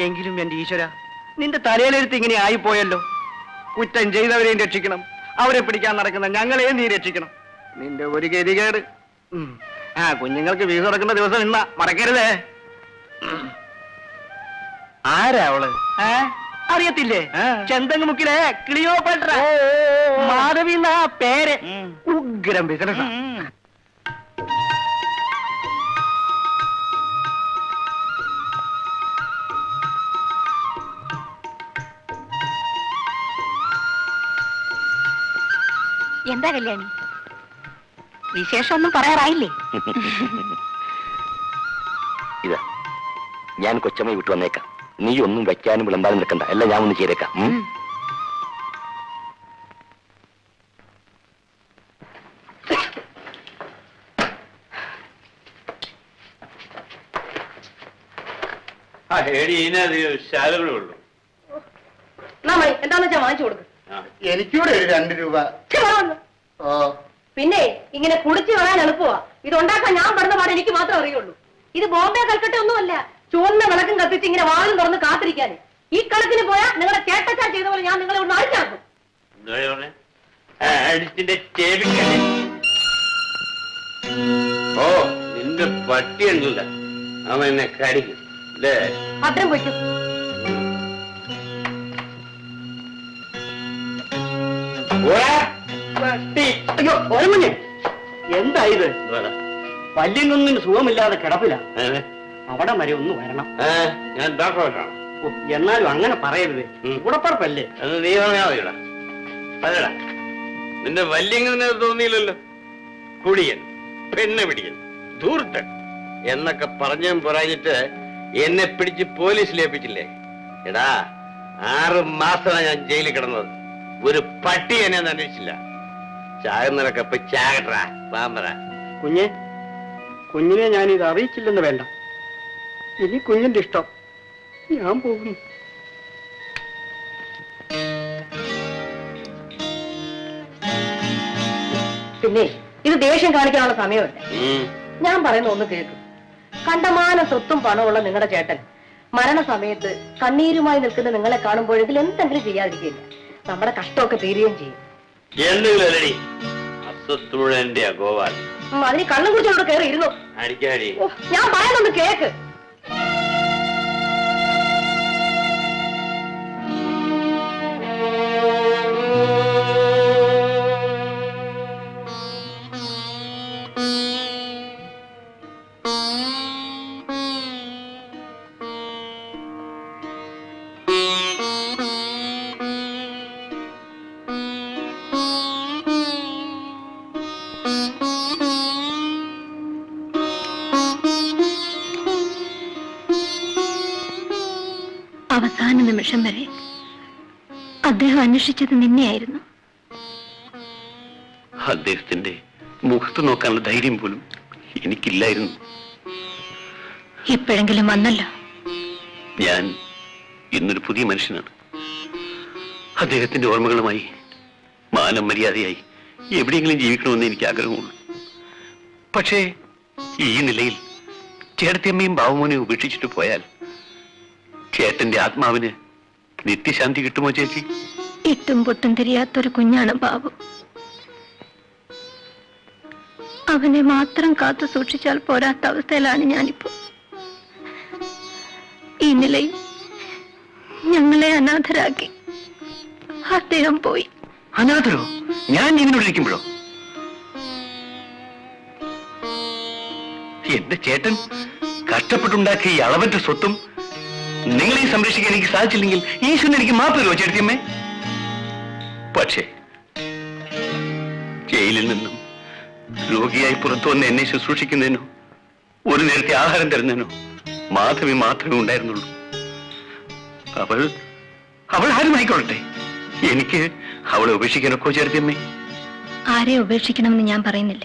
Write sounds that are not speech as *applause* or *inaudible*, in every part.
എങ്കിലും എന്റെ ഈശ്വര നിന്റെ തലയിലെഴുത്ത് ഇങ്ങനെ ആയിപ്പോയല്ലോ. കുറ്റം ചെയ്തവരെയും രക്ഷിക്കണം. അവരെ പിടിക്കാൻ നടക്കുന്ന ഞങ്ങളെയും നീ രക്ഷിക്കണം. നിന്റെ ഒരു ഗതികേട്. ആ കുഞ്ഞുങ്ങൾക്ക് വീസ് നടക്കുന്ന ദിവസം ഇന്ന. മറക്കരുതേ. ആരാ അവൾ? ഏ? അറിയത്തില്ലേ? ചെന്തങ്ങുമുക്കിലെ ക്ലിയോപട്ര. മാധവി എന്നാ പേര്. ഉഗ്രം ബിസിനസ് എന്താ കല്യാണി? വിശേഷമൊന്നും പറയാറായില്ലേ? ഇതാ ഞാൻ കൊച്ചമ്മ വിട്ടു വന്നേക്കാം. നീ ഒന്നും വെക്കാനും വിളമ്പാനും നിൽക്കണ്ട. എല്ലാം ഞാൻ ഒന്ന് ചെയ്തേക്കാം. എനിക്കൂടെ ഒരു രണ്ട് രൂപ. പിന്നെ ഇങ്ങനെ കുടിച്ചു വരാൻ എളുപ്പമാ. ഇത് ഉണ്ടാക്കാൻ ഞാൻ പറഞ്ഞ പാടെ എനിക്ക് മാത്രമേ അറിയുള്ളൂ. ഇത് ബോംബെ കൽക്കട്ട ഒന്നുമല്ല. ചുവന്ന വിളക്കും കത്തിച്ച് ഇങ്ങനെ വാതിലും തുറന്ന് കാത്തിരിക്കാൻ ഈ കണക്കിന് പോയാൽ നിങ്ങളുടെ ചേട്ടച്ചാൻ ചെയ്ത പോലെ ഞാൻ നിങ്ങളെ ഒന്ന് അഴിച്ചാക്കും. ഓ നിന്റെ അവൻ എന്നെ കടിക്കും. അല്ലേ അത്രയും പൊയ്ക്കും. എന്താ ഇത് എന്തുവാടാ? സുഖമില്ലാതെ കിടപ്പില്ല? അവിടെ വരെ ഒന്ന് വരണം. ഞാൻ ഡോക്ടറാണ് എന്നാലും അങ്ങനെ പറയരുത്. ഉം. കൂടപ്പറപ്പല്ലേ അത് നീ പറഞ്ഞാ നിന്റെ വല്യങ്ങനെ തോന്നിയില്ലല്ലോ. കുടിയൻ പെണ്ണെ പിടിയൻ ധൂർത്തൻ എന്നൊക്കെ പറഞ്ഞും പറഞ്ഞിട്ട് എന്നെ പിടിച്ച് പോലീസിൽ ഏൽപ്പിച്ചില്ലേ? എടാ ആറ് മാസമാണ് ഞാൻ ജയിലിൽ കിടന്നത്. ഒരു പട്ടി എന്നെ അന്വേഷിച്ചില്ല. ചാകുന്നവരൊക്കെ ഇപ്പൊ ചാകട്ടാ പാമ്പറ കുഞ്ഞെ കുഞ്ഞിനെ ഞാൻ ഇത് അറിയിച്ചില്ലെന്ന് വേണ്ട. ഇനി കുഞ്ഞിന്റെ ഇഷ്ടം ഞാൻ പോകുന്നു. പിന്നെ ഇത് ദേഷ്യം കാണിക്കാനുള്ള സമയമല്ല. ഞാൻ പറയുന്ന ഒന്ന് കേൾക്കും. കണ്ടമാന സ്വത്തും പണമുള്ള നിങ്ങളുടെ ചേട്ടൻ മരണസമയത്ത് കണ്ണീരുമായി നിൽക്കുന്ന നിങ്ങളെ കാണുമ്പോൾ ഇതിൽ എന്തെങ്കിലും ചെയ്യാതിരിക്കില്ല നമ്മുടെ കഷ്ടമൊക്കെ തീരുകയും ചെയ്യും. എന്തെങ്കിലും എന്റെയാ ഗോപാൽ ഉം, അതിന് കണ്ണും കുടിച്ചോണ്ട് കയറി ഇരുന്നു? അടിക്കാടി ഞാൻ പറയുന്നൊന്ന് കേക്ക്. അവസാന നിമിഷം വരെ അദ്ദേഹം അന്വേഷിച്ചത് നിന്നെയായിരുന്നു. അദ്ദേഹത്തിന്റെ മുഖത്ത് നോക്കാനുള്ള ധൈര്യം പോലും എനിക്കില്ലായിരുന്നു. ഇപ്പോഴെങ്കിലും വന്നല്ലോ. ഞാൻ ഇന്നൊരു പുതിയ മനുഷ്യനാണ്. അദ്ദേഹത്തിന്റെ ഓർമ്മകളുമായി മാനം മര്യാദയായി എവിടെയെങ്കിലും ജീവിക്കണമെന്ന് എനിക്ക് ആഗ്രഹമുള്ളൂ. പക്ഷേ ഈ നിലയിൽ ചേട്ടത്തിയമ്മയും ബാബുമോനെ ഉപേക്ഷിച്ചിട്ട് പോയാൽ ചേട്ടന്റെ ആത്മാവിന് നിത്യശാന്തി കിട്ടുമോ ചേച്ചി? ഇട്ടും പൊട്ടും തിരിയാത്തൊരു കുഞ്ഞാണ് ബാബു. അവനെ മാത്രം കാത്തു സൂക്ഷിച്ചാൽ പോരാത്ത അവസ്ഥയിലാണ് ഞാനിപ്പോ. ഈ നിലയിൽ ഞങ്ങളെ അനാഥരാക്കി അദ്ദേഹം പോയി. അനാഥരോ? ഞാൻ ജീവനോട് ഇരിക്കുമ്പോഴോ എന്റെ ചേട്ടൻ കഷ്ടപ്പെട്ടുണ്ടാക്കിയ ഈ അളവറ്റ സ്വത്തും നിങ്ങളെ സംരക്ഷിക്കാൻ എനിക്ക് സാധിച്ചില്ലെങ്കിൽ ഈശ്വരൻ എനിക്ക് മാപ്പ് തരുമോ ചേട്ടിയമ്മേ പക്ഷേ ജയിലിൽ നിന്നും രോഗിയായി പുറത്തു വന്ന് എന്നെ ശുശ്രൂഷിക്കുന്നതിനോ ഒരു നേരത്തെ ആഹാരം തരുന്നതിനോ മാധവി മാത്രമേ ഉണ്ടായിരുന്നുള്ളൂ. അവൾ അവൾ ആരുമായിക്കൊള്ളട്ടെ? എനിക്ക് അവളെ ഉപേക്ഷിക്കാനൊക്കെ ചേർത്തിയമ്മേ ആരെ ഉപേക്ഷിക്കണമെന്ന് ഞാൻ പറയുന്നില്ല.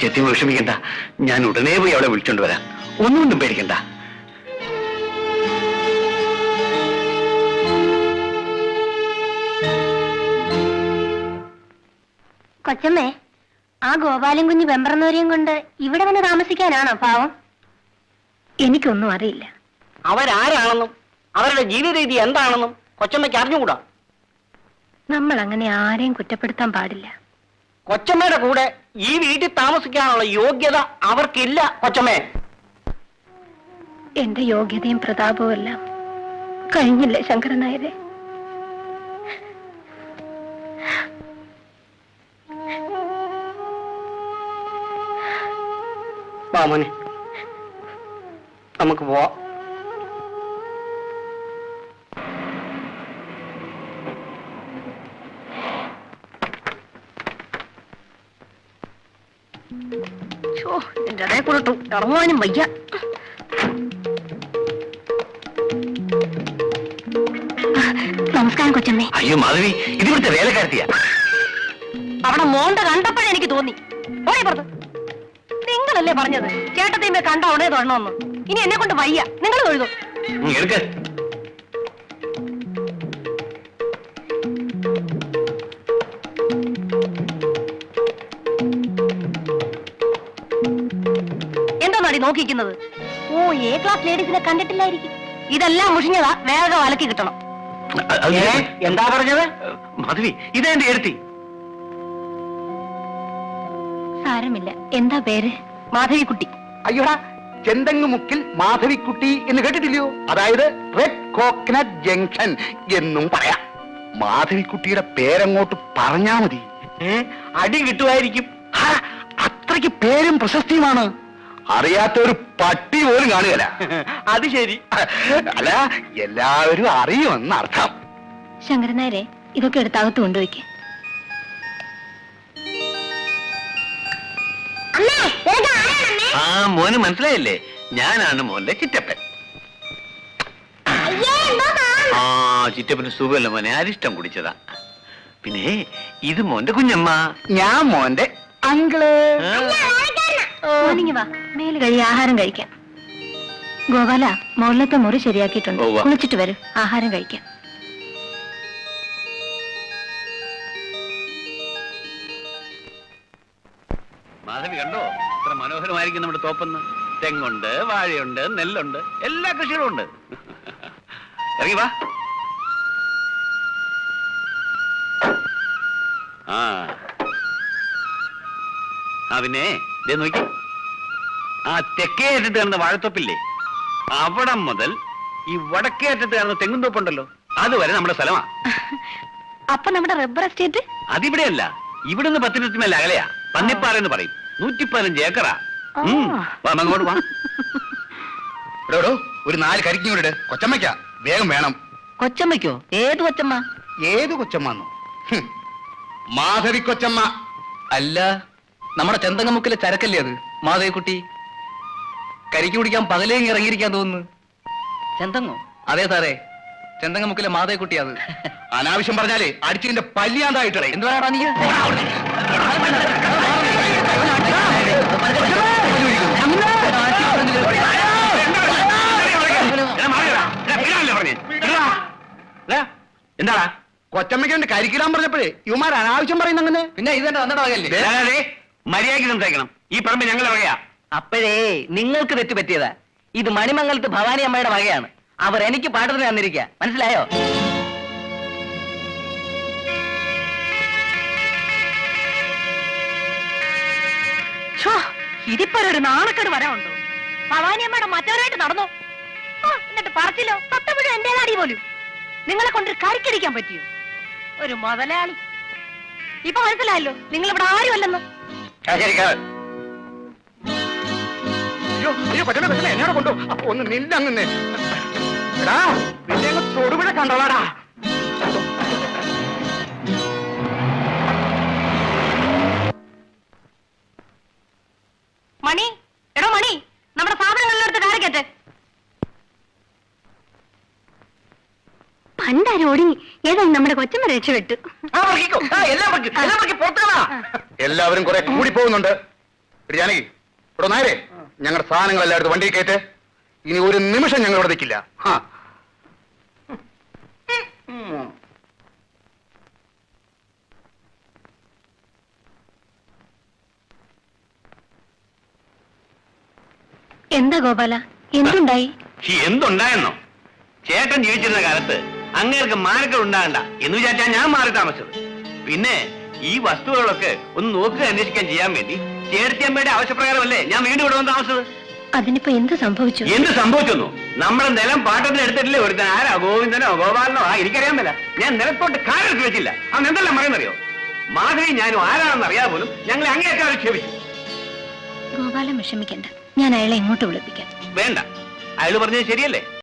ചെത്തിയമ്മ വിഷമിക്കണ്ട. ഞാൻ ഉടനെ പോയി അവളെ വിളിച്ചോണ്ട് വരാം. ഒന്നുകൊണ്ടും പേടിക്കണ്ട. കൊച്ചമ്മേ ആ ഗോപാലൻ കുഞ്ഞ് വെമ്പറന്നൂരിയും കൊണ്ട് ഇവിടെ വന്ന് താമസിക്കാനാണോ പാവം? എനിക്കൊന്നും അറിയില്ല. അവരാരാണെന്നും അവരുടെ ജീവിത രീതി എന്താണെന്നും കൊച്ചമ്മയ്ക്ക് അറിഞ്ഞുകൂടാ? നമ്മൾ അങ്ങനെ ആരെയും കുറ്റപ്പെടുത്താൻ പാടില്ല. കൊച്ചമ്മയുടെ കൂടെ ഈ വീട്ടിൽ താമസിക്കാനുള്ള യോഗ്യത അവർക്കില്ല കൊച്ചമ്മേ. എന്റെ യോഗ്യതയും പ്രതാപവും എല്ലാം കഴിഞ്ഞില്ലേ ശങ്കരൻ വാമനെ നമുക്ക് പോവാം. എന്റെ ഇറങ്ങാനും വയ്യ. നമസ്കാരം കൊച്ചമ്മേ. അയ്യോ മാധവി ഇതിവിടുത്തെ വേലക്കാരത്തിയാ. അവിടെ മോണ്ട കണ്ടപ്പോഴെനിക്ക് തോന്നി. പോയി പുറത്ത് നിങ്ങളല്ലേ പറഞ്ഞത്? ചേട്ടത്തിയമ്മ കണ്ട ഉടനെ തൊഴണമെന്ന്. ഇനി എന്നെ കൊണ്ട് വയ്യ. നിങ്ങൾ തൊഴുതു? എടുക്ക്. നോക്കിക്കുന്നത് ഓ എ ക്ലാസ് ലേഡീസിനെ കണ്ടിട്ടില്ലായിരിക്കും. ഇതെല്ലാം മുഷിഞ്ഞതാ വേഗം വലക്കി കിട്ടണം? എന്താ പറഞ്ഞത്? മധുവി ഇതേ എഴുത്തി. സാരമില്ല. എന്താ പേര്? മാധവിക്കുട്ടി. അയ്യോടാ ചെന്തങ് മുക്കിൽ മാധവിക്കുട്ടി എന്ന് കേട്ടിട്ടില്ലയോ? അതായത് റെഡ് കോക്കനട്ട് ജംഗ്ഷൻ എന്നും പറയാം. മാധവിക്കുട്ടിയുടെ പേരങ്ങോട്ട് പറഞ്ഞാ മതി. അടി കിട്ടുമായിരിക്കും. അത്രയ്ക്ക് പേരും പ്രശസ്തിയുമാണ്. അറിയാത്ത ഒരു പട്ടി പോലും കാണുകയല്ല. *laughs* അത് ശരി. അല്ല എല്ലാവരും അറിയുമെന്ന് അർത്ഥം ശങ്കരനായരെ ഇതൊക്കെ എടുത്തകത്ത് കൊണ്ടുപോയിക്ക്. ആ മോന് മനസ്സിലായില്ലേ? ഞാനാണ് മോന്റെ ചിറ്റപ്പൻ. ആ ചിറ്റപ്പന് സുഖമല്ല മോനെ. അരിഷ്ടം കുടിച്ചതാ. പിന്നെ ഇത് മോന്റെ കുഞ്ഞമ്മ. ഞാൻ മോന്റെ അങ്കിൾ. വാ. മേൽ കഴി ആഹാരം കഴിക്കാം. ഗോപാല മുകളിലത്തെ മുറി ശരിയാക്കിയിട്ടുണ്ട്. ഉവ്വ. കുളിച്ചിട്ട് വരൂ. ആഹാരം കഴിക്കാം. മാധവി കണ്ടോ? ഇത്ര മനോഹരമായിരിക്കും നമ്മുടെ തോപ്പെന്ന്. തെങ്ങുണ്ട് വാഴയുണ്ട് നെല്ലുണ്ട് എല്ലാ കൃഷികളും ഉണ്ട്. ഇറങ്ങി വാ. ആ. ആ പിന്നെ ഇതേ നോക്കി. ആ തെക്കേ അറ്റത്ത് കാണുന്ന വാഴത്തോപ്പില്ലേ? അവിടം മുതൽ ഈ വടക്കേ അറ്റത്ത് കാണുന്ന തെങ്ങും തോപ്പുണ്ടല്ലോ. അതുവരെ നമ്മുടെ സ്ഥലമാ. അപ്പൊ നമ്മുടെ റബ്ബർ എസ്റ്റേറ്റ്? അതിവിടെയല്ല. ഇവിടുന്ന് പത്തിനത്തി മേലെ അകലെയാ. പന്നിപ്പാറ എന്ന് പറയും. നൂറ്റി പതിനഞ്ച് ഏക്കറാ അങ്ങോട്ട് വാ. *laughs* എടോ, ഒരു നാല് കരിക്കും കൂടെ. കൊച്ചമ്മയ്ക്കാ. വേഗം വേണം. കൊച്ചമ്മയ്ക്കോ? ഏത് കൊച്ചമ്മ? ഏത് കൊച്ചമ്മന്നോ? മാധവി കൊച്ചമ്മ. അല്ല നമ്മുടെ ചെന്തങ്ങമുക്കിലെ ചരക്കല്ലേ അത്? മാധവിക്കുട്ടി കരിക്ക് കുടിക്കാൻ പകലേ ഇറങ്ങിയിരിക്കാൻ തോന്നുന്നു. ചെന്തങ്ങോ? അതെ സാറേ. ചെന്തങ്ങമുക്കിലെ മാധവിക്കുട്ടി അത്. *laughs* അനാവശ്യം പറഞ്ഞാലേ അടിച്ചതിന്റെ പല്ലിയാന്തായിട്ടേ. എന്ത് പറയാടാ നീ എന്താടാ? കൊച്ചമ്മയ്ക്ക് വേണ്ടി കരിക്കിടാൻ പറഞ്ഞപ്പോഴേ ഇവന്മാർ അനാവശ്യം പറയുന്ന അങ്ങനെ? പിന്നെ ഇതെന്റെ വന്നിട്ട് ദേ, ദേ, മര്യാദയ്ക്ക് സംസാരിക്കണം ഈ പറമ്പ് ഞങ്ങളെ പറയാ അപ്പോഴേ നിങ്ങൾക്ക് തെറ്റ് പറ്റിയതാ ഇത് മണിമംഗലത്ത് ഭവാനി അമ്മയുടെ വകയാണ്. അവർ എനിക്ക് പാട്ടത്തിന് തന്നിരിക്കുക മനസ്സിലായോ? ഇതിപ്പോ ഒരു നാണക്കേട് വരാനുണ്ടോ? ഭവാനി അമ്മയുടെ മറ്റവരായിട്ട് നടന്നോ? എന്നിട്ട് പറച്ചില്ലോ തൊട്ടപ്പോഴും എന്റെ നാടി പോലും. നിങ്ങളെ കൊണ്ടൊരു കരിക്കടിക്കാൻ പറ്റിയോ? ഒരു മുതലാളി. ഇപ്പൊ മനസ്സിലായല്ലോ നിങ്ങൾ ഇവിടെ ആരും അല്ലെന്ന് എന്നോട് കൊണ്ടു. അപ്പൊ ഒന്ന് നിന്നെ. തൊടുപുഴ കണ്ടോളാടാ. പണ്ടാരും ഒടുങ്ങി ഏതായാലും നമ്മുടെ കൊച്ചമ്മ രക്ഷപ്പെട്ടു. എല്ലാവരും കുറെ കൂടി പോകുന്നുണ്ട് എടി ജാനകി ഇവിടെ നേരെ ഞങ്ങളുടെ സാധനങ്ങൾ എല്ലായിടത്തും വണ്ടിയിൽ കയറ്റ്. ഇനി ഒരു നിമിഷം ഞങ്ങൾ ഇവിടെ നിൽക്കില്ല. ഹാ എന്താ ഗോപാല? എന്തുണ്ടായി? ഈ എന്തുണ്ടായെന്നോ? ചേട്ടൻ ജീവിച്ചിരുന്ന കാലത്ത് അങ്ങേർക്ക് മാനക്കൾ ഉണ്ടാകണ്ട എന്ന് വിചാരിച്ചാ ഞാൻ മാറി താമസിച്ചത്. പിന്നെ ഈ വസ്തുക്കളൊക്കെ ഒന്ന് നോക്കുക അന്വേഷിക്കാൻ ചെയ്യാൻ വേണ്ടി ചേർത്തിയമ്മയുടെ ആവശ്യപ്രകാരമല്ലേ ഞാൻ വീണ്ടും ഇവിടെ വന്ന് താമസിച്ചത്? അതിനിപ്പോ എന്ത് സംഭവിച്ചു? എന്ത് സംഭവിച്ചെന്നു? നമ്മുടെ നിലം പാട്ടത്തിന് എടുത്തിട്ടില്ലേ ഒരുത്തൻ? ആരാ? ഗോവിന്ദനോ ഗോപാലനോ? ആ എനിക്കറിയാൻ മേല. ഞാൻ നിലത്തോട്ട് കാലെടുത്ത് വെച്ചില്ല. അവൻ എന്തെല്ലാം പറയുന്നറിയോ? മാധവി ഞാനും ആരാണെന്ന് അറിയാതെ പോലും ഞങ്ങളെ അങ്ങേയൊക്കെ ആക്ഷേപിച്ചു. ഗോപാലൻ വിഷമിക്കണ്ട. ഞാൻ അയാളെ ഇങ്ങോട്ട് വിളിപ്പിക്കാം. വേണ്ട. അയാൾ പറഞ്ഞത് ശരിയല്ലേ?